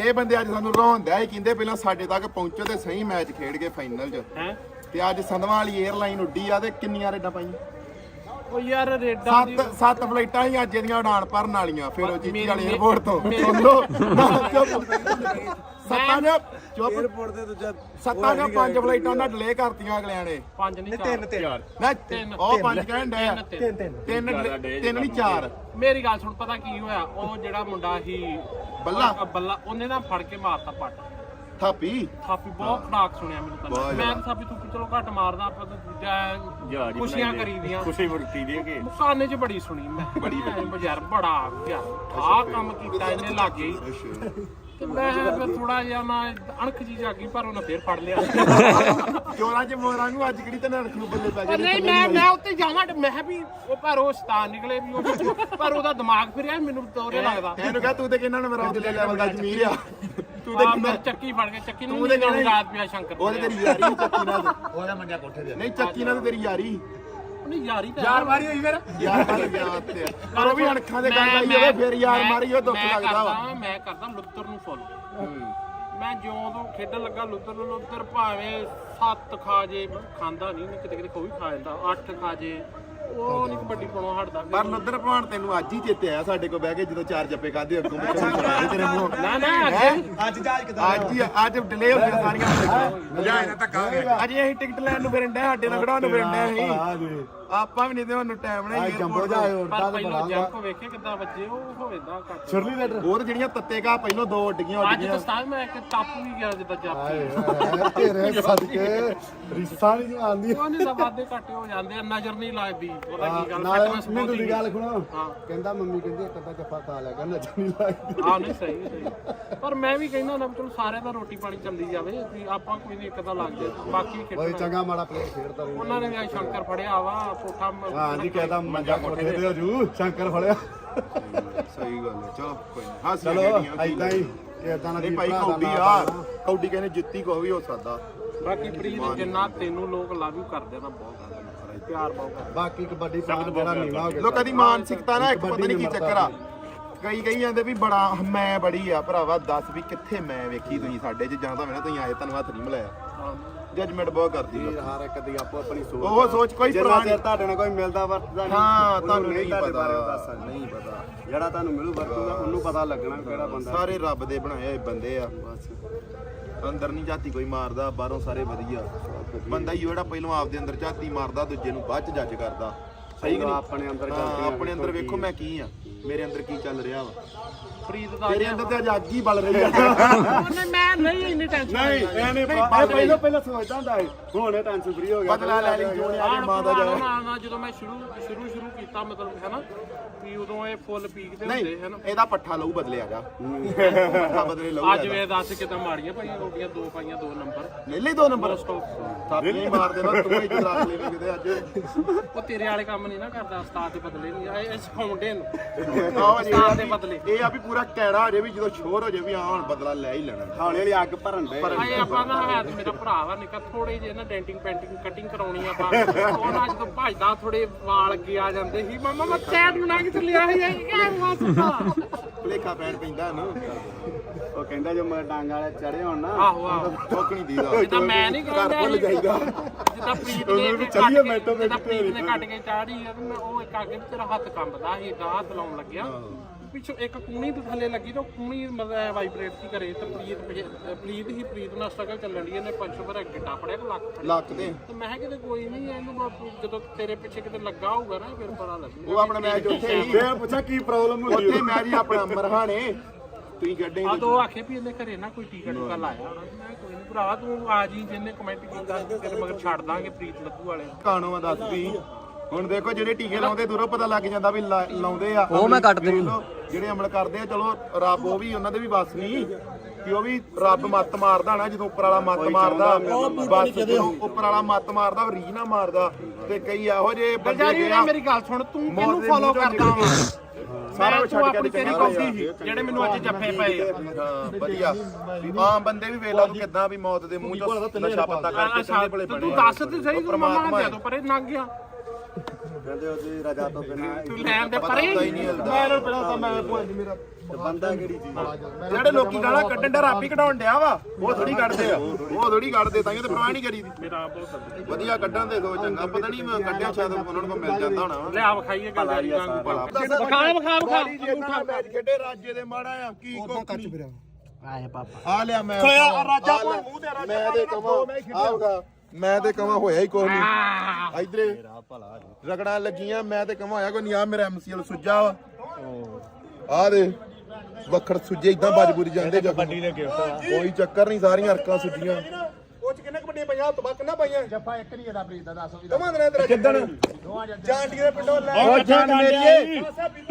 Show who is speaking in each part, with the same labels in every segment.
Speaker 1: ਇਹ ਬੰਦੇ ਅੱਜ ਸਾਨੂੰ ਰਹਾਉਂਦਾ ਹੀ ਕਹਿੰਦੇ ਪਹਿਲਾਂ ਸਾਡੇ ਤੱਕ ਪਹੁੰਚੋ ਤੇ ਸਹੀ ਮੈਚ ਖੇਡ ਕੇ ਫਾਈਨਲ 'ਚ।
Speaker 2: ਹੈ?
Speaker 1: ਤੇ ਅੱਜ ਸੰਧਵਾਂ ਵਾਲੀ 에ਅਰਲਾਈਨ ਉੱਡੀ ਆ ਤੇ ਕਿੰਨੀਆਂ ਰੇਡਾਂ ਪਾਈਆਂ?
Speaker 2: ਉਹ ਯਾਰ ਰੇਡਾਂ ਦੀ
Speaker 1: ਸੱਤ ਸੱਤ ਫਲਾਈਟਾਂ ਹੀ ਅੱਜ ਦੀਆਂ ਉਡਾਣ ਭਰਨ ਵਾਲੀਆਂ ਫਿਰ ਉਹ ਚੀਚੀ ਵਾਲੇ 에ਅਰਪੋਰਟ ਤੋਂ। ਸੁਣ। ਲਓ ਸੱਤਾਂ ਨੇ ਚੁੱਪ।
Speaker 3: 에어ਪੋਰਟ ਤੇ ਦੂਜਾ
Speaker 1: ਸੱਤਾਂ ਨੇ ਪੰਜ ਫਲਾਈਟਾਂ ਉਹਨਾਂ ਡਿਲੇ ਕਰਤੀਆਂ ਅਗਲਿਆਂ ਨੇ।
Speaker 2: ਪੰਜ ਨਹੀਂ ਚਾਰ।
Speaker 3: ਤਿੰਨ ਤਿੰਨ।
Speaker 1: ਨਾ
Speaker 2: ਤਿੰਨ।
Speaker 1: ਉਹ ਪੰਜ ਕਹਿਣ ਡਿਆ
Speaker 2: ਤਿੰਨ ਤਿੰਨ।
Speaker 1: ਤਿੰਨ delay- ਤਿੰਨ ਨਹੀਂ ਚਾਰ।
Speaker 2: ਮੇਰੀ ਗੱਲ ਸੁਣ ਪਤਾ ਕੀ ਹੋਇਆ? ਉਹ ਜਿਹੜਾ ਮੁੰਡਾ ਸੀ
Speaker 1: ਬੱਲਾ?
Speaker 2: ਬੱਲਾ ਉਹਨੇ ਨਾ ਫੜ ਕੇ ਮਾਰਤਾ ਪੱਟ।
Speaker 1: ਥਾਪੀ।
Speaker 2: ਥਾਪੀ ਬਹੁਤ ਖੜਾਕ ਸੁਣਿਆ ਮੈਨੂੰ
Speaker 1: ਬਹੁਤ
Speaker 2: ਪਹਿਲਾਂ ਮੈਂ। ਤਾਂ ਥਾਪੀ ਤੂੰ ਚਲੋ ਘੱਟ ਮਾਰਦਾ ਆਪਾਂ ਤਾਂ ਦੂਜਾ ਖੁਸ਼ੀਆਂ ਕਰੀਦੀਆਂ।
Speaker 4: ਖੁਸ਼ੀ ਵਰਤੀ ਦੇ ਕੇ।
Speaker 2: ਕਾਨੇ 'ਚ ਬੜੀ ਸੁਣੀ ਮੈਂ। ਬੜੀ ਯਾਰ ਬੜਾ ਯਾਰ ਆਹ ਕੰਮ ਕੀਤਾ ਇਹਨੇ ਲਾਗੇ। ਹੀ ਮੈਂ ਫਿਰ ਥੋੜਾ ਜਿਹਾ ਨਾ ਅਣਖ ਜੀ ਜਾਗੀ ਪਰ ਉਹਨੇ ਫੇਰ ਫੜ ਲਿਆ।
Speaker 1: ਚੋਰਾਂ ਚ ਮੋਰਾਂ ਨੂੰ ਅੱਜ ਕਿਹੜੀ ਤੇ ਨਰਕ ਨੂੰ ਬੱਲੇ ਪੈ
Speaker 2: ਪਰ
Speaker 1: ਗਏ
Speaker 2: ਨਹੀਂ ਮੈਂ ਮੈਂ ਉੱਤੇ ਜਾਵਾਂ ਤੇ ਮੈਂ ਵੀ ਉਹ ਪਰ ਉਹ ਸਤਾਨ ਨਿਕਲੇ ਵੀ ਉਹ ਪਰ ਉਹਦਾ ਦਿਮਾਗ ਫਿਰਿਆ ਮੈਨੂੰ ਤੋਰੇ ਲੱਗਦਾ।
Speaker 1: ਇਹਨੂੰ ਕਹ ਤੂੰ ਤੇ ਕਿੰਨਾ ਨੂੰ ਮੇਰਾ ਉਤਲੇ ਲੈਵਲ ਦਾ ਜ਼ਮੀਰ ਆ। ਤੂੰ ਕਿੰਨਾ
Speaker 2: ਚੱਕੀ ਫੜ ਕੇ ਚੱਕੀ ਨੂੰ ਨਹੀਂ
Speaker 1: ਕਹਿਣਾ
Speaker 2: ਯਾਦ ਪਿਆ ਸ਼ੰਕਰ
Speaker 1: ਉਹਦੇ ਤੇਰੀ ਯਾਰੀ ਚੱਕੀ ਨਾਲ।
Speaker 3: ਉਹਦਾ ਮੰਜਾ ਕੋਠੇ ਦੇ
Speaker 1: ਨਹੀਂ ਚੱਕੀ ਨਾਲ ਤੇ ਤੇਰੀ ਯਾਰੀ
Speaker 2: ਨਹੀਂ ਯਾਰੀ ਤਾਂ
Speaker 3: ਯਾਰ ਮਾਰੀ ਹੋਈ ਫਿਰ।
Speaker 1: ਯਾਰ ਮਾਰੀ ਯਾਰ ਤੇ। ਪਰ ਉਹ ਵੀ ਅਣਖਾਂ ਦੇ ਗੱਲ ਆਈ ਹੋਵੇ ਫਿਰ ਯਾਰ
Speaker 2: ਮੈਂ-
Speaker 1: ਮਾਰੀ ਉਹ ਦੁੱਖ ਲੱਗਦਾ ਵਾ।
Speaker 2: ਕਰਦਾ- ਮੈਂ ਕਰਦਾ ਲੁੱਤਰ ਨੂੰ ਫੁੱਲ। ਮੈਂ ਜਿਉਂ ਤੋਂ ਖੇਡਣ ਲੱਗਾ ਲੁੱਤਰ ਨੂੰ ਲੁੱਤਰ ਭਾਵੇਂ ਸੱਤ ਖਾ ਜੇ ਖਾਂਦਾ ਨਹੀਂ ਕਿਤੇ ਕਿਤੇ ਕੋਈ ਖਾ ਜਾਂਦਾ ਅੱਠ ਖਾ ਜੇ। ਉਹ ਨਹੀਂ ਕਬੱਡੀ ਪਾਉਣੋਂ ਹਟਦਾ
Speaker 1: ਪਰ ਨੁੱਦਰ ਭਾਣ ਤੈਨੂੰ ਅੱਜ ਹੀ ਚੇਤੇ ਆਇਆ ਸਾਡੇ ਕੋਲ ਬਹਿ ਕੇ ਜਦੋਂ ਚਾਰ ਜੱਪੇ ਖਾਦੇ ਅੱਗੋਂ ਪਿੱਛੋਂ ਚੜਾਏ ਤੇਰੇ ਮੂੰਹ।
Speaker 2: ਨਾ ਨਾ ਅੱਗੇ
Speaker 3: ਅੱਜ ਜਹਾਜ਼ ਕਿਦਾਂ
Speaker 1: ਅੱਜ ਹੀ ਅੱਜ ਡਿਲੇ ਹੋ ਗਏ ਸਾਰੀਆਂ
Speaker 3: ਜਾ ਇਹਨਾਂ ਧੱਕਾ ਹੋ ਗਿਆ।
Speaker 1: ਅੱਜ ਅਸੀਂ ਟਿਕਟ ਲੈਣ ਨੂੰ ਫਿਰਨ ਡਏ ਸਾਡੇ ਨਾਲ ਖੜਾਉਣ ਨੂੰ ਫਿਰਨ ਡਏ ਅਸੀਂ ਆਪਾਂ ਵੀ ਨਹੀਂ ਤੇ ਉਹਨੂੰ ਟਾਈਮ ਨਹੀਂ
Speaker 3: ਜੰਬੋ ਜਾ
Speaker 2: ਪਰ ਪਹਿਲਾਂ ਜੰਪ ਵੇਖੇ ਕਿੱਦਾਂ ਵੱਜੇ ਉਹ ਹੋਵੇਦਾ ਘੱਟ।
Speaker 3: ਸ਼ਰਲੀ ਲੈਟਰ
Speaker 1: ਉਹ ਤੇ ਜਿਹੜੀਆਂ ਤੱਤੇ ਕਾ ਪਹਿਲੋਂ ਦੋ ਉੱਡੀਆਂ
Speaker 2: ਅੱਜ ਤਾਂ ਸਤਾਨ ਮੈਂ ਇੱਕ ਟੱਪ ਵੀ ਗਿਆ ਜਿੱਦਾਂ ਜੰਪ
Speaker 3: ਤੇਰੇ ਸਦਕੇ ਰਿਸ਼ਤਾ ਨਹੀਂ ਆਂਦੀ
Speaker 2: ਉਹ ਨਹੀਂ ਤਾਂ ਵਾਦੇ ਘੱਟੇ ਹੋ ਜਾਂਦੇ ਆ ਨਜ਼ਰ ਨਹੀਂ ਲੱਗਦੀ ਪਤਾ ਕੀ ਗੱਲ
Speaker 3: ਨਾਲੇ
Speaker 2: fitness
Speaker 3: ਮੈਨੂੰ
Speaker 2: ਬਹੁਤ
Speaker 3: ਦੀ
Speaker 2: ਹੀ-
Speaker 3: ਗੱਲ ਸੁਣੋ
Speaker 2: ਹਾਂ।
Speaker 3: ਕਹਿੰਦਾ ਮੰਮੀ ਕਹਿੰਦੀ ਇੱਕ ਅੱਧਾ ਜੱਫਾ ਖਾ ਲਿਆ ਕਰ ਨਜ਼ਰ ਨਹੀਂ ਲੱਗਦੀ
Speaker 2: ਆ ਨਹੀਂ ਸਹੀ ਸਹੀ। ਪਰ ਮੈਂ ਵੀ ਕਹਿੰਦਾ ਨਾ ਚਲੋ ਸਾਰਿਆਂ ਦਾ ਰੋਟੀ ਪਾਣੀ ਚੱਲਦੀ ਜਾਵੇ ਵੀ ਆਪਾਂ ਕੋਈ ਨਹੀਂ ਇੱਕ ਦਾ ਲੱਗ ਜਾਏ ਬਾਕੀ
Speaker 3: ਓਏ
Speaker 2: ਖੇਡਣਾ।
Speaker 3: ਚੰਗਾ ਮਾੜਾ ਪਲੇਅਰ ਖੇਡਦਾ ਰਹੂ
Speaker 2: ਉਹਨਾਂ ਨੇ ਵੀ ਅੱਜ ਸ਼ੰਕਰ ਫੜਿਆ ਵਾ ਕੋਠਾ ਮ-
Speaker 3: ਹਾਂ ਜੀ ਕਹਿੰਦਾ ਮੰਜਾ ਕੋਠੇ ਤੇ ਹਜੂ ਸ਼ੰਕਰ ਫੜਿਆ।
Speaker 1: ਸਹੀ ਗੱਲ ਹੈ ਚਲੋ ਕੋਈ ਨਹੀਂ। ਹਾਂ
Speaker 3: ਚਲੋ ਐਦਾਂ ਹੀ ਇਦਾਂ
Speaker 1: ਨਹੀਂ
Speaker 3: ਦੀ
Speaker 1: ਭਾਈ
Speaker 3: ਭਰਾ ਦਾ
Speaker 1: ਕੌਡੀ
Speaker 3: ਨਾਂ
Speaker 1: ਆ
Speaker 3: ਪਾਉਣਾ।
Speaker 1: ਕੌਡੀ ਕਹਿੰਦੇ ਜਿੱਤੀ ਕੋ ਵੀ ਹੋ ਸਕਦਾ।
Speaker 2: ਬਾਕੀ ਪ੍ਰੀਤ ਜਿੰਨਾ ਤੈਨੂੰ ਲੋਕ ਲਵ ਯੂ ਕਰਦੇ ਨਾ ਬਹੁਤ। ਪਿਆਰ ਬਹੁਤ ਕਰਦੇ
Speaker 3: ਬਾਕੀ ਕਬੱਡੀ ਪਾ ਜਿਹੜਾ ਨੀਵਾ ਹੋ ਗਿਆ।
Speaker 1: ਲੋਕਾਂ ਦੀ ਮਾਨਸਿਕਤਾ ਨਾ ਇੱਕ ਪਤਾ ਨਹੀਂ ਕੀ ਚੱਕਰ ਆ। ਕਈ ਕਈ ਜਾਂਦੇ ਵੀ ਬੜਾ ਮੈਂ ਬੜੀ ਆ ਭਰਾਵਾ ਦੱਸ ਵੀ ਕਿੱਥੇ ਮੈਂ ਵੇਖੀ ਤੁਸੀਂ ਸਾਡੇ ਚ ਜਾਂ ਤਾਂ ਮੈਂ ਨਾ ਤੁਸੀਂ ਆਏ ਤੁਹਾਨੂੰ ਹੱਥ ਨਹੀਂ ਮਿਲਾਇਆ ਜੱਜਮੈਂਟ ਬਹੁਤ ਕਰਦੀ
Speaker 3: ਹਰ ਇੱਕ ਦੀ ਆਪੋ ਆਪਣੀ ਸੋਚ
Speaker 1: ਉਹ ਸੋਚ ਕੋਈ ਪੁਰਾਣੀ
Speaker 3: ਤੁਹਾਡੇ ਨਾਲ ਕੋਈ ਮਿਲਦਾ ਵਰਤਦਾ ਨਹੀਂ
Speaker 1: ਹਾਂ ਤੁਹਾਨੂੰ ਨਹੀਂ
Speaker 3: ਤੁਹਾਡੇ
Speaker 1: ਪਤਾ।
Speaker 3: ਬਾਰੇ ਦੱਸ ਸਕਦਾ।
Speaker 1: ਨਹੀਂ ਪਤਾ।
Speaker 3: ਜਿਹੜਾ ਤੁਹਾਨੂੰ ਮਿਲੂ ਵਰਤੂਗਾ ਉਹਨੂੰ ਪਤਾ ਲੱਗਣਾ ਕਿਹੜਾ ਬੰਦਾ।
Speaker 1: ਸਾਰੇ ਰੱਬ ਦੇ ਬਣਾਏ ਹੋਏ ਬੰਦੇ ਆ।
Speaker 3: ਬਸ।
Speaker 1: ਅੰਦਰ ਨਹੀਂ ਝਾਤੀ ਕੋਈ ਮਾਰਦਾ ਬਾਹਰੋਂ ਸਾਰੇ ਵਧੀਆ। ਬੰਦਾ ਹੀ ਜਿਹੜਾ ਪਹਿਲਾਂ ਆਪਦੇ ਅੰਦਰ ਝਾਤੀ ਮਾਰਦਾ ਦੂਜੇ ਨੂੰ ਬਾਅਦ ਚ ਜੱਜ ਕਰਦਾ। ਸਹੀ ਕਿ ਨਹੀਂ?
Speaker 3: ਆਪਣੇ ਅੰਦਰ
Speaker 1: ਹਾਂ,
Speaker 3: ਚੱਲਦੀਆਂ
Speaker 1: ਆਪਣੇ ਅੰਦਰ
Speaker 3: ਵੇਖੋ
Speaker 1: ਮੈਂ ਕੀ ਆ। ਮੇਰੇ ਅੰਦਰ ਕੀ ਚੱਲ ਰਿਹਾ ਵਾ।
Speaker 2: ਪ੍ਰੀਤ ਦਾ
Speaker 1: ਤੇਰੇ ਅੰਦਰ ਤੇ ਅੱਜ ਅੱਗ ਹੀ ਬਲ ਰਹੀ ਆ।
Speaker 2: ਉਹਨੇ ਮੈਂ ਨਹੀਂ ਇੰਨੀ ਟੈਨਸ਼ਨ
Speaker 3: ਨਹੀਂ ਐਵੇਂ ਪਹਿਲਾਂ ਪਹਿਲਾਂ ਸੋਚਦਾ ਹੁੰਦਾ ਹੈ ਹੁਣ ਟੈਨਸ਼ਨ ਫ੍ਰੀ ਹੋ ਗਿਆ।
Speaker 1: ਬਦਲਾ ਲੈ ਲਈ ਜੋ ਨੇ ਆ ਮਾਂ ਦਾ
Speaker 2: ਜਦੋਂ ਮੈਂ ਸ਼ੁਰੂ ਸ਼ੁਰੂ ਸ਼ੁਰੂ ਕੀਤਾ ਮਤਲਬ ਹੈ ਨਾ ਵੀ ਉਦੋਂ ਇਹ ਫੁੱਲ ਪੀਕ ਹੁੰਦੇ
Speaker 1: ਨਹੀਂ ਇਹਦਾ ਪੱਠਾ ਲਊ ਬਦਲੇ ਆ ਜਾ ਪੱਠਾ ਬਦਲੇ ਲਊ
Speaker 2: ਅੱਜ ਵੇ ਦੱਸ ਕਿਦਾਂ ਮਾੜੀਆਂ ਪਾਈਆਂ ਰੋਟੀਆਂ ਦੋ ਪਾਈਆਂ ਦੋ ਨੰਬਰ।
Speaker 1: ਲੈ ਲਈ ਦੋ ਨੰਬਰ।
Speaker 2: ਦੋਸਤੋ
Speaker 1: ਥਾਪੀ ਨਹੀਂ ਮਾਰ ਦੇਣਾ ਤੂੰ ਹੀ ਰੱਖ ਲੈ ਕਿਤੇ ਅੱਜ।
Speaker 2: ਉਹ ਤੇਰੇ ਵਾਲੇ ਕੰਮ ਨਹੀਂ ਨਾ ਕਰਦਾ ਉਸਤਾਦ ਦੇ ਬਦਲੇ ਨਹੀਂ। ਇਹ ਸਿਖਾਉਂਦੇ ਨੂੰ।
Speaker 1: ਆਹ ਜੀ
Speaker 2: ਉਸਤਾਦ ਦੇ ਬਦਲੇ।
Speaker 1: ਇਹ ਆ ਵੀ ਪੂਰਾ ਕੈੜਾ ਹੋ ਜੇ ਵੀ ਜਦੋਂ ਸ਼ੋਰ ਹੋ ਜੇ ਵੀ ਆ ਹੁਣ ਬਦਲਾ ਲੈ ਹੀ ਲੈਣਾ।
Speaker 3: ਹੌਲੀ ਹੌਲੀ ਅੱਗ ਭਰਨ ਦੇ
Speaker 2: ਆਏ ਆਪਾਂ ਨਾ ਹੈ ਤੇ ਮੇਰਾ ਭਰਾ ਵਾ ਨਿੱਕਾ ਥੋੜੇ ਜਿਹੇ ਨਾ ਡੈਂਟਿੰਗ ਪੈਂਟਿੰਗ ਕਟਿੰਗ ਕਰਾਉਣੀ ਆ ਆਪਾਂ। ਉਹ ਨਾ ਜਦੋਂ ਭਜਦਾ ਥੋੜੇ ਵਾਲ ਅੱਗੇ ਆ ਜਾਂਦੇ ਸੀ। ਮਮਾ ਮੈਂ ਟੈਟ ਬਣਾ ਕੇ ਚੱਲਿਆ ਸੀ ਇਹ ਕਿਆ ਵਾਸਤਾ
Speaker 1: ਭਲੇਖਾ ਪੈਣ ਪੈਂਦਾ ਇਹਨੂੰ
Speaker 3: ਉਹ ਕਹਿੰਦਾ ਜੋ ਮੈਂ ਡਾਂਗ ਵਾਲੇ ਚੜੇ ਹੋਣ ਨਾ
Speaker 2: ਆਹੋ ਆਹੋ।
Speaker 1: ਨਹੀਂ ਦੀਦਾ।
Speaker 2: ਜਿੱਦਾਂ ਮੈਂ ਨਹੀਂ
Speaker 1: ਘਰ
Speaker 2: ਕਰਾਂਦਾ
Speaker 1: ਭੁੱਲ ਜਾਈਦਾ।
Speaker 2: ਜਿੱਦਾਂ ਪ੍ਰੀਤ ਨੇ
Speaker 3: ਉਹਨੂੰ ਵੀ
Speaker 2: ਕੱਟ
Speaker 3: ਚੱਲੀਏ
Speaker 2: ਕੇ-
Speaker 3: ਮਿੰਟੋ ਮਿੰਟ
Speaker 2: ਜਿੱਦਾਂ ਪ੍ਰੀਤ ਨੇ ਕੱਟ ਕੇ ਚਾੜੀ ਆ ਤੇ ਮੈਂ ਉਹ ਇੱਕ ਅੱਗੇ ਤੇਰਾ ਹੱਥ ਕੰਬਦਾ ਸੀ ਏਦਾਂ ਹੱਥ ਲਾਉਣ ਲੱਗਿਆ ਪਿੱਛੋਂ ਇੱਕ ਕੂਣੀ ਤੇ ਥੱਲੇ ਲੱਗੀ ਤਾਂ ਕੂਣੀ ਮਤਲਬ ਵਾਈਬ੍ਰੇਟ ਕੀ ਕਰੇ ਤੇ ਪ੍ਰੀਤ ਪ੍ਰੀਤ ਹੀ ਪ੍ਰੀਤ ਨਾਲ ਸਟਰਗਲ ਚੱਲਣ ਦੀ ਇਹਨੇ ਪੰਜ ਪਰ ਗਿੱਟਾ ਫੜਿਆ ਕਿ ਲੱਕ ਫੜਿਆ?
Speaker 1: ਲੱਕ ਤੇ।
Speaker 2: ਤੇ ਮੈਂ ਕਿਹਾ ਕਿਤੇ ਕੋਈ ਨਹੀਂ ਇਹਨੂੰ ਬਾਪੂ ਜਦੋਂ ਤੇਰੇ ਪਿੱਛੇ ਕਿਤੇ ਲੱਗਾ ਹੋਊਗਾ ਨਾ ਫਿਰ ਪਤਾ ਲੱਗੂ
Speaker 1: ਉਹ ਆਪਣਾ ਮੈਚ ਉੱਥੇ ਹੀ
Speaker 3: ਫੇਰ ਪੁੱਛਾ ਕੀ ਪ੍ਰੋਬਲਮ ਹੁੰਦੀ
Speaker 1: ਉੱਥੇ ਮੈਚ ਹੀ ਆਪਣਾ ਮਰਹਾਣੇ ਤੁਸੀਂ ਗੱਡੇ
Speaker 2: ਆ ਦੋ ਆਖੇ ਵੀ ਇਹਨੇ ਘਰੇ ਨਾ ਕੋਈ ਟੀਕਾ ਟੂਕਾ ਲਾਇਆ ਹੋਣਾ। ਮੈਂ ਕਿਹਾ ਕੋਈ ਨਹੀਂ ਭਰਾ ਤੂੰ ਆ ਜੀ ਜਿਹਨੇ ਕਮੈਂਟ ਕੀਤਾ ਤੇਰੇ ਮਗਰ ਛੱਡ ਦਾਂਗੇ ਪ੍ਰੀਤ ਲੱਭੂ ਵਾਲੇ
Speaker 1: ਕਾਣੋ ਆ ਦੱਸਦੀ। ਹੁਣ ਦੇਖੋ ਜਿਹੜੇ ਟੀਕੇ ਲਾਉਂਦੇ ਦੂਰੋਂ ਪਤਾ ਲੱਗ ਜਾਂਦਾ ਵੀ ਲਾ- ਲਾਉਂਦੇ ਆ।
Speaker 5: ਉਹ ਮੈਂ ਕੱਟ ਦੇਣੀ।
Speaker 1: ਦੇਖੋ, ਜਿਹੜੇ ਅਮਲ ਕਰਦੇ ਆ ਚਲੋ ਰੱਬ ਉਹ ਵੀ ਉਹਨਾਂ ਦੇ ਵੀ ਬਸ ਨਹੀਂ ਕਿ ਉਹ ਵੀ ਰੱਬ ਮੱਤ ਮਾਰਦਾ ਨਾ ਜਦੋਂ ਉੱਪਰ ਵਾਲਾ ਮੱਤ ਮਾਰਦਾ ਬਸ ਜਦੋਂ ਉੱਪਰ ਵਾਲਾ ਮੱਤ ਮਾਰਦਾ ਉਹ ਰੀਝ ਨਾ ਮਾਰਦਾ ਤੇ ਕਈ ਇਹੋ ਜਿਹੇ ਬੰਦੇ ਗਿਆ
Speaker 2: ਮੇਰੀ ਗੱਲ ਸੁਣ ਤੂੰ ਕਿਹਨੂੰ ਫੋਲੋ ਕਰਦਾ ਵਾ?
Speaker 1: ਸਾਰਾ
Speaker 2: ਤੂੰ
Speaker 1: ਛੱਡ ਕੇ
Speaker 2: ਆਪਣੀ ਤੇਰੀ ਕੌਡੀ ਸੀ ਜਿਹੜੇ ਮੈਨੂੰ ਅੱਜ ਜੱਫੇ ਪਏ ਆ।
Speaker 1: ਹਾਂ ਵਧੀਆ। ਵੀ ਆਮ ਬੰਦੇ ਵੀ ਵੇਲਾ ਤੂੰ ਕਿਦਾਂ ਵੀ ਮੌਤ ਦੇ ਮੂੰਹ ਚੋਂ ਨਸ਼ਾ ਪੱਤਾ ਕਰਕੇ ਚੰਗੇ ਭਲੇ
Speaker 2: ਤੂੰ
Speaker 1: ਬਣੇ
Speaker 2: ਦੱਸ ਤੇ ਸਹੀ ਤੂੰ
Speaker 1: ਪਰਮਾਤਮਾ ਹੈ।
Speaker 2: ਦੇ ਪਰੇ ਲੰਘ ਗਿਆ
Speaker 3: ਕਹਿੰਦੇ ਉਹਦੀ ਰਜਾ ਤੋਂ ਬਿਨਾਂ
Speaker 2: ਤੂੰ ਲੈਣ ਦੇ
Speaker 1: ਪਤਾ
Speaker 2: ਪਰੇ
Speaker 1: ਹੀ ਨਹੀਂ ਹਿਲਦਾ
Speaker 3: ਮੈਂ ਪਹਿਲਾਂ ਤਾਂ ਮੈਂ ਭੁੱਲ ਮੇਰਾ। ਬੰਦਾ ਕਿਹੜੀ ਚੀਜ਼
Speaker 1: ਜਿਹੜੇ ਲੋਕੀ ਗਾਲਾਂ ਕੱਢਣ ਦਾ ਰਾਪੀ ਕਢਾਉਣ ਡਿਆ ਵਾ ਉਹ ਥੋੜੀ ਕੱਢਦੇ ਆ। ਉਹ ਥੋੜੀ ਕੱਢਦੇ ਤਾਂ ਇਹ ਤੇ ਪਰਵਾਹ ਨਹੀਂ ਕਰੀਦੀ
Speaker 2: ਮੇਰਾ ਬਹੁਤ ਵਧੀਆ।
Speaker 1: ਵਧੀਆ ਕੱਢਣ ਦੇ ਦੋ ਚੰਗਾ ਪਤਾ ਨਹੀਂ ਮੈਂ ਕੱਢਿਆ ਸ਼ਾਇਦ ਉਹਨਾਂ ਨੂੰ ਮਿਲ ਜਾਂਦਾ ਹੋਣਾ ਵਾ।
Speaker 2: ਲਿਆ ਵਿਖਾਈਏ ਗਲਦਾਰੀ ਵਾਂਗੂ
Speaker 1: ਭਲਾ।
Speaker 2: ਵਿਖਾ ਵਿਖਾ ਵਿਖਾ
Speaker 1: ਅੰਗੂਠਾ ਮੈਚ ਖੇਡੇ ਰਾਜੇ ਦੇ ਮਾੜਾ ਆ ਕੀ ਕੱਚ ਫਿਰਿਆ
Speaker 4: ਆਏ ਪਾਪਾ।
Speaker 1: ਆ ਲਿਆ ਮੈਂ
Speaker 3: ਖੋਇਆ, ਰਾਜਾ
Speaker 1: ਆ ਲੈ।
Speaker 3: ਮੂੰਹ ਤੇ ਰਾਜਾ
Speaker 1: ਮੈਂ ਤੇ ਕਵਾਂ ਆਉਗਾ ਮੈਂ ਤੇ ਕਵਾਂ ਹੋਇਆ ਹੀ ਕੋਈ ਨਹੀਂ। ਇਧਰੇ। ਰਗੜਾਂ ਲੱਗੀਆਂ ਮੈਂ ਤੇ ਕਵਾਂ ਹੋਇਆ ਕੋਈ ਨਹੀਂ ਆ ਮੇਰਾ ਐਮਸੀਐਲ ਸੁੱਜਾ ਵਾ। ਆ ਦੇ ਵੱਖੜ ਸੁੱਜੇ ਇਦਾਂ ਬਜਬੂਰੀ ਜਾਂਦੇ ਕਬੱਡੀ ਦੇ ਗਿਫਟ ਕੋਈ ਚੱਕਰ ਨਹੀਂ ਸਾਰੀਆਂ ਹਰਕਾਂ ਸੁੱਜੀਆਂ।
Speaker 3: ਉਹ ਚ ਕਿੰਨੇ ਕਬੱਡੀਆਂ ਪਈਆਂ ਤੋਂ ਬਾਅਦ ਕਿੰਨਾ ਪਾਈਆਂ?
Speaker 4: ਜੱਫਾ ਇੱਕ ਨਹੀਂ ਇਹਦਾ ਪ੍ਰੀਤ ਦਾ ਦੱਸੋ ਵੀ
Speaker 3: ਦਿਨਾਂ ਤੇਰਾ
Speaker 1: ਕਿੱਦਣ?
Speaker 3: ਜਾਂਟੀਆਂ ਦੇ ਪਿੰਡੋਂ ਲੈ।
Speaker 1: ਉਹ ਜਾਨ ਮੇਰੀਏ।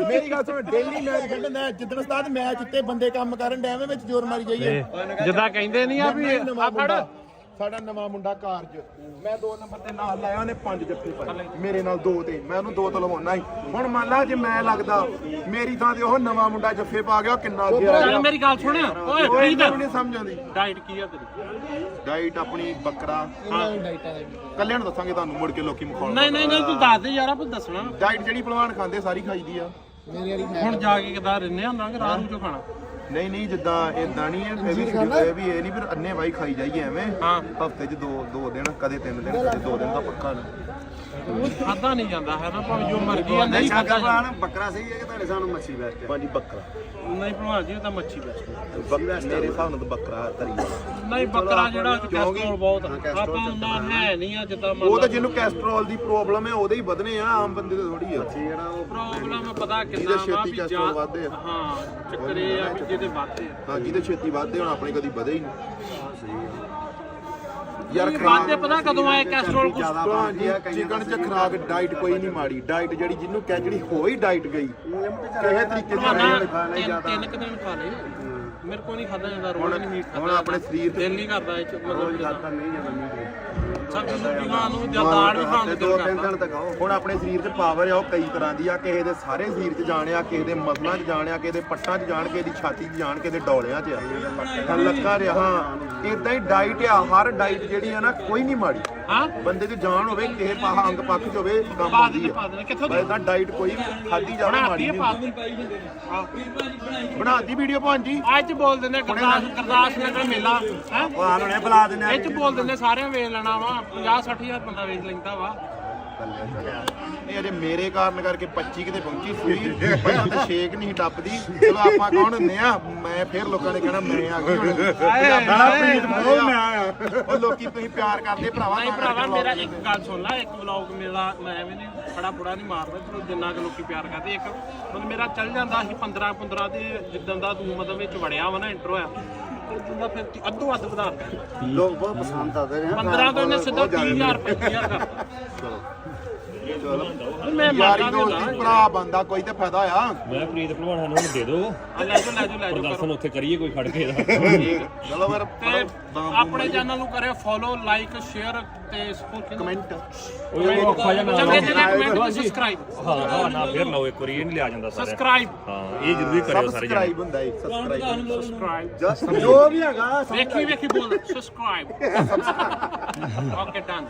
Speaker 1: ਮੇਰੀ ਗੱਲ ਸੁਣ ਡੇਲੀ ਮੈਚ ਖੇਡਦਾ ਜਿੱਦਣ ਉਸਤਾਦ ਮੈਚ ਉੱਤੇ ਬੰਦੇ ਕੰਮ ਕਰਨ ਡੈਵੇਂ ਵਿੱਚ ਜ਼ੋਰ ਮਾਰੀ ਜਾਈਏ।
Speaker 2: ਜਿੱਦਾਂ ਕਹਿੰਦੇ ਨਹੀਂ ਆ ਵੀ ਆ ਫੜ
Speaker 1: ਸਾਡਾ ਨਵਾਂ ਮੁੰਡਾ ਕਾਰਜ। ਮੈਂ ਦੋ ਨੰਬਰ ਤੇ ਨਾਲ ਲਾਇਆ ਉਹਨੇ ਪੰਜ ਜੱਫੇ ਪਾਏ। ਮੇਰੇ ਨਾਲ ਦੋ ਤੇ ਮੈਂ ਉਹਨੂੰ ਦੋ ਤੋਂ ਲਵਾਉਣਾ ਸੀ ਹੁਣ ਮੰਨ ਲਾ ਜੇ ਮੈਂ ਲੱਗਦਾ ਮੇਰੀ ਥਾਂ ਤੇ ਉਹ ਨਵਾਂ ਮੁੰਡਾ ਜੱਫੇ ਪਾ ਗਿਆ ਕਿੰਨਾ ਅੱਗੇ ਆ
Speaker 2: ਚੱਲ
Speaker 1: ਗਿਆ।
Speaker 2: ਮੇਰੀ ਗੱਲ ਸੁਣ। ਓਏ ਪ੍ਰੀਤ।
Speaker 1: ਨਹੀਂ ਸਮਝ ਆਉਂਦੀ।
Speaker 2: ਡਾਈਟ ਕੀ ਆ ਤੇਰੀ?
Speaker 1: ਡਾਈਟ ਆਪਣੀ ਬੱਕਰਾ। ਕੱਲਿਆਂ ਨੂੰ ਦੱਸਾਂਗੇ ਤੁਹਾਨੂੰ ਮੁੜ ਕੇ ਲੋਕੀ ਮਖੌਲ
Speaker 2: ਨਹੀਂ ਨਹੀਂ ਨਹੀਂ ਤੂੰ ਦੱਸ ਦੇ ਯਾਰ ਆਪਾਂ ਦੱਸਣਾ।
Speaker 1: ਡਾਈਟ ਜਿਹੜੀ ਪਹਿਲਵਾਨ ਖਾਂਦੇ ਸਾਰੀ ਖਾਈਦੀ ਆ।
Speaker 2: ਹੁਣ ਜਾ ਕੇ ਕਿਦਾਂ ਰਹਿੰਦੇ ਆ ਨਾ ਕਿ ਰਾਤ ਨੂੰ ਜੋ ਖਾਣਾ?
Speaker 1: ਨਹੀਂ ਨਹੀਂ ਜਿੱਦਾਂ ਇਦਾਂ ਨਹੀਂ ਇਹ ਵੀ ਇਹ ਵੀ ਇਹ ਨਹੀਂ ਫਿਰ ਅੰਨੇ ਵਾਈ ਖਾਈ ਜਾਈਏ ਐਵੇਂ।
Speaker 2: ਹਾਂ।
Speaker 1: ਹਫ਼ਤੇ 'ਚ ਦੋ ਦੋ ਦਿਨ ਕਦੇ ਤਿੰਨ ਦਿਨ ਕਦੇ ਦੋ ਦਿਨ ਦਾ ਪੱਕਾ ਨਾ।
Speaker 2: ਖਾਦਾ ਨਹੀਂ ਜਾਂਦਾ ਹੈ ਨਾ ਭਾਵੇਂ ਜੋ ਮਰਜ਼ੀ ਆ ਨਹੀਂ ਖਾਦਾ
Speaker 3: ਭਲਵਾਨ ਬੱਕਰਾ ਸਹੀ ਹੈ ਕਿ ਤੁਹਾਡੇ ਸਾਨੂੰ ਮੱਛੀ ਬੈਸਟ ਹੈ?
Speaker 1: ਹਾਂਜੀ ਬੱਕਰਾ।
Speaker 2: ਨਹੀਂ ਭਲਵਾਨ ਜੀ ਤਾਂ ਮੱਛੀ ਬੈਸਟ
Speaker 1: ਬੱਕਰਾ ਮੇਰੇ ਹਿਸਾਬ ਨਾਲ ਤਾਂ ਬੱਕਰਾ ਤਰੀ ਵਾਲਾ
Speaker 2: ਨਹੀਂ ਬੱਕਰਾ ਜਿਹੜਾ ਉਹ 'ਚ
Speaker 1: ਕਿਉਂਕਿ-
Speaker 2: ਕੈਸਟਰੋਲ ਬਹੁਤ ਆ।
Speaker 3: ਹਾਂ, ਕੈਸਟਰੋਲ
Speaker 2: ਆਪਾਂ ਉਹਨਾਂ ਹੈ। ਨਹੀਂ ਆ ਜਿੱਦਾਂ ਮੰਨ
Speaker 1: ਉਹ ਤਾਂ ਜਿਹਨੂੰ ਕੈਸਟਰੋਲ ਦੀ ਪ੍ਰੋਬਲਮ ਹੈ ਉਹਦੇ ਹੀ ਵਧਨੇ ਆ ਆਮ ਬੰਦੇ ਦੇ ਥੋੜੀ ਆ।
Speaker 3: ਜਿਹੜਾ ਉਹ
Speaker 2: ਪ੍ਰੋਬਲਮ ਪਤਾ ਕਿੰਨਾ
Speaker 1: ਜਿਹਦੇ
Speaker 2: ਵਾ
Speaker 1: ਛੇਤੀ
Speaker 2: ਵੀ
Speaker 1: ਕੈਸਟਰੋਲ
Speaker 2: ਜਾਂ-
Speaker 1: ਵੱਧਦੇ ਆ।
Speaker 2: ਹਾਂ ਚੱਕਰ ਇਹ ਆ ਵੀ ਜਿਹਦੇ ਵੱਧਦੇ ਆ।
Speaker 1: ਹਾਂ ਜਿਹਦੇ ਛੇਤੀ ਵੱਧਦੇ ਹੁਣ ਆਪਣੇ ਕਦੀ ਵਧੇ ਹੀ ਨਹੀਂ। ਯਾਰ
Speaker 2: ਵੱਧਦੇ ਪਤਾ ਕਦੋਂ ਆਏ ਕੈਸਟਰੋਲ
Speaker 3: ਕਈਆਂ
Speaker 1: ਚਿਕਨ ਚ ਖਰਾਕ ਡਾਈਟ ਕੋਈ ਨਹੀਂ ਮਾੜੀ ਡਾਈਟ ਜਿਹੜੀ ਜਿਹਨੂੰ ਕਹਿ ਜਿਹੜੀ ਹੋਈ ਡਾਈਟ ਗਈ। ਕਿਸੇ ਤਰੀਕੇ ਦੀ
Speaker 2: ਤਿੰਨ
Speaker 3: ਜ਼ਿਆਦਾ।
Speaker 2: ਤਿੰਨ ਕੁ ਦਿਨ ਖਾ ਲਏ। ਮੇਰੇ ਕੋਲ ਨਹੀਂ ਖਾਦਾ ਜਾਂਦਾ ਰੋਜ਼ ਨਹੀਂ ਮੀਟ ਖਾਦਾ
Speaker 1: ਹੁਣ ਆਪਣੇ ਸਰੀਰ ਤੇ
Speaker 2: ਦਿਲ ਨਹੀਂ ਕਰਦਾ ਇਹ ਚ ਮਤਲਬ
Speaker 3: ਖਾਤਾ ਨਹੀਂ ਜਾਂਦਾ ਮੀਟ
Speaker 2: ਸਬਜ਼ੀ ਸੁਬਜ਼ੀ ਖਾਣ ਨੂੰ ਜਾਂ ਦਾਲ ਵੀ ਖਾਣ ਨੂੰ
Speaker 3: ਦੋ
Speaker 2: ਦਿਲ
Speaker 3: ਤਿੰਨ
Speaker 2: ਕਰਦਾ।
Speaker 3: ਦਿਨ ਤੱਕ ਆਓ।
Speaker 1: ਹੁਣ ਆਪਣੇ ਸਰੀਰ 'ਚ ਪਾਵਰ ਆ ਉਹ ਕਈ ਤਰ੍ਹਾਂ ਦੀ ਆ ਕਿਸੇ ਦੇ ਸਾਰੇ ਸਰੀਰ 'ਚ ਜਾਣ ਆ ਕਿਸੇ ਦੇ ਮਸਲਾਂ 'ਚ ਜਾਣ ਆ ਕਿਸੇ ਦੇ ਪੱਟਾਂ 'ਚ ਜਾਣ ਕਿਸੇ ਦੀ ਛਾਤੀ 'ਚ ਜਾਣ ਕਿਸੇ ਦੇ ਡੌਲਿਆਂ 'ਚ ਆ। ਤਾਂ ਲੱਕਾਂ ਰਿਆ ਹਾਂ। ਇਦਾਂ ਹੀ ਡਾਈਟ ਆ ਹਰ ਡਾਈਟ ਜਿਹੜੀ ਆ ਨਾ ਕੋਈ ਨਹੀਂ ਮਾੜੀ।
Speaker 2: ਹਾਂ?
Speaker 1: ਬੰਦੇ 'ਚ ਜਾਨ ਹੋਵੇ ਕਿਸੇ ਪਾਹ ਅੰਗ ਪੱਖ 'ਚ ਹੋਵੇ ਕੰਮ
Speaker 2: ਪਾ
Speaker 1: ਆਉਂਦੀ ਆ।
Speaker 2: ਕਿੱਥੋਂ
Speaker 1: ਡਾਈਟ ਕੋਈ ਖਾਦੀ ਜਾਵੇ
Speaker 2: ਬਣਾਤੀ
Speaker 1: ਮਾੜੀ
Speaker 2: ਹੈ
Speaker 1: ਨਹੀਂ
Speaker 2: ਪਾ ਦੇ
Speaker 1: ਬਣਾਤੀ ਵੀਡੀਓ ਭਾਂਜੀ।
Speaker 2: ਅੱਜ ਬੋਲ ਦਿੰਦੇ ਗੁਰਦਾਸ ਗੁਰਦਾਸ ਨਗਰ ਮੇਲਾ ਹੈ?
Speaker 3: ਭਲਵਾਨ ਹੁਣੇ ਬੁਲਾ ਦਿੰਦੇ
Speaker 2: ਇਹ ਚ ਬੋਲ ਦਿੰਦੇ ਸਾਰਿਆਂ ਵੇਚ ਲੈਣਾ ਵਾ 50 60000 ਬੰਦਾ ਵੇਚ ਲੈਂਦਾ ਵਾ।
Speaker 1: ਇਹ ਅਜੇ ਮੇਰੇ ਕਾਰਨ ਕਰਕੇ 25 ਕਿਤੇ ਪਹੁੰਚੀ ਸੂਈ ਪਹਿਲਾਂ ਤੇ ਛੇਕ ਨਹੀਂ ਟੱਪਦੀ। ਚਲੋ ਆਪਾਂ ਕੌਣ ਹੁੰਨੇ ਆ? ਮੈਂ ਫਿਰ ਲੋਕਾਂ ਨੇ ਕਹਿਣਾ ਮੈਂ ਆ ਪ੍ਰੀਤ ਬੋਲ ਮੈਂ ਆਇਆ ਉਹ ਲੋਕੀ ਤੁਸੀਂ ਪਿਆਰ ਕਰਦੇ ਭਰਾਵਾ
Speaker 2: ਨਹੀਂ ਭਰਾਵਾ ਮੇਰਾ ਇੱਕ ਗੱਲ ਸੁਣ ਲੈ ਇੱਕ ਵਲੌਗ ਮੇਰਾ ਮੈਂ ਐਵੇਂ ਨਹੀਂ ਖੜਾ ਬੁੜਾ ਨਹੀਂ ਮਾਰਦਾ ਚਲੋ ਜਿੰਨਾ ਕੁ ਲੋਕੀ ਪਿਆਰ ਕਰਦੇ ਇੱਕ ਮਤਲਬ ਮੇਰਾ ਚੱਲ ਜਾਂਦਾ ਸੀ 15 15 ਦੇ ਜਿੱਦਾਂ ਦਾ ਤੂੰ ਮਤਲਬ ਵਿੱਚ ਵੜਿਆ ਵਾ ਨਾ ਇੰਟਰੋ ਆ ਉਦੋਂ ਦਾ ਫਿਰ ਅੱਧੋ ਅੱਧ ਵਧਾ।
Speaker 3: ਲੋਕ ਬਹੁਤ ਪਸੰਦ ਕਰਦੇ ਨੇ
Speaker 2: 15 ਤੋਂ ਇਹਨੇ ਸਿੱਧਾ 30000 35000 ਕਰਤਾ
Speaker 1: ਚਲੋ।
Speaker 2: ਮੈਂ
Speaker 1: ਯਾਰੀ ਦੋਸਤੀ ਭਰਾ ਬੰਦਾ ਕੋਈ ਤੇ ਫਾਇਦਾ ਆ।
Speaker 5: ਮੈਂ ਪ੍ਰੀਤ ਭਲਵਾਨ ਸਾਨੂੰ ਹੁਣ ਦੇ ਦਿਓ।
Speaker 2: ਆ ਲੈ ਜਾਓ ਲੈ ਜਾਓ ਲੈ ਜਾਓ
Speaker 5: ਪ੍ਰਦਰਸ਼ਨ ਉੱਥੇ ਕਰੀਏ ਕੋਈ ਖੜ ਕੇ ਇਹਦਾ।
Speaker 1: ਚਲੋ ਫਿਰ
Speaker 2: ਤੇ ਆਪਣੇ ਚੈਨਲ ਨੂੰ ਕਰਿਓ ਫੋਲੋ ਲਾਈਕ ਸ਼ੇਅਰ ਤੇ ਸਪੋਰਟ
Speaker 1: ਕਮੈਂਟ
Speaker 5: ਉਹ ਔਖਾ ਜਿਹਾ ਨਾਮ
Speaker 2: ਚੰਗੇ ਚੰਗੇ ਕਮੈਂਟ ਤੇ ਸਬਸਕ੍ਰਾਈਬ
Speaker 5: ਹਾਂ ਹਾਂ ਨਾ ਫਿਰ ਲਓ ਇੱਕ ਵਾਰੀ ਇਹ ਨਹੀਂ ਲਿਆ ਜਾਂਦਾ ਸਾਰਾ।
Speaker 2: ਸਬਸਕ੍ਰਾਈਬ
Speaker 5: ਹਾਂ ਇਹ ਜ਼ਰੂਰੀ ਕਰਿਓ ਸਾਰੇ ਜਣੇ।
Speaker 1: ਸਬਸਕ੍ਰਾਈਬ ਹੁੰਦਾ ਹੈ ਸਬਸਕ੍ਰਾਈਬ
Speaker 2: ਸਬਸਕ੍ਰਾਈਬ
Speaker 3: ਜੋ ਵੀ ਹੈਗਾ
Speaker 2: ਵੇਖੀ ਵੇਖੀ ਬੋਲ। Subscribe okay done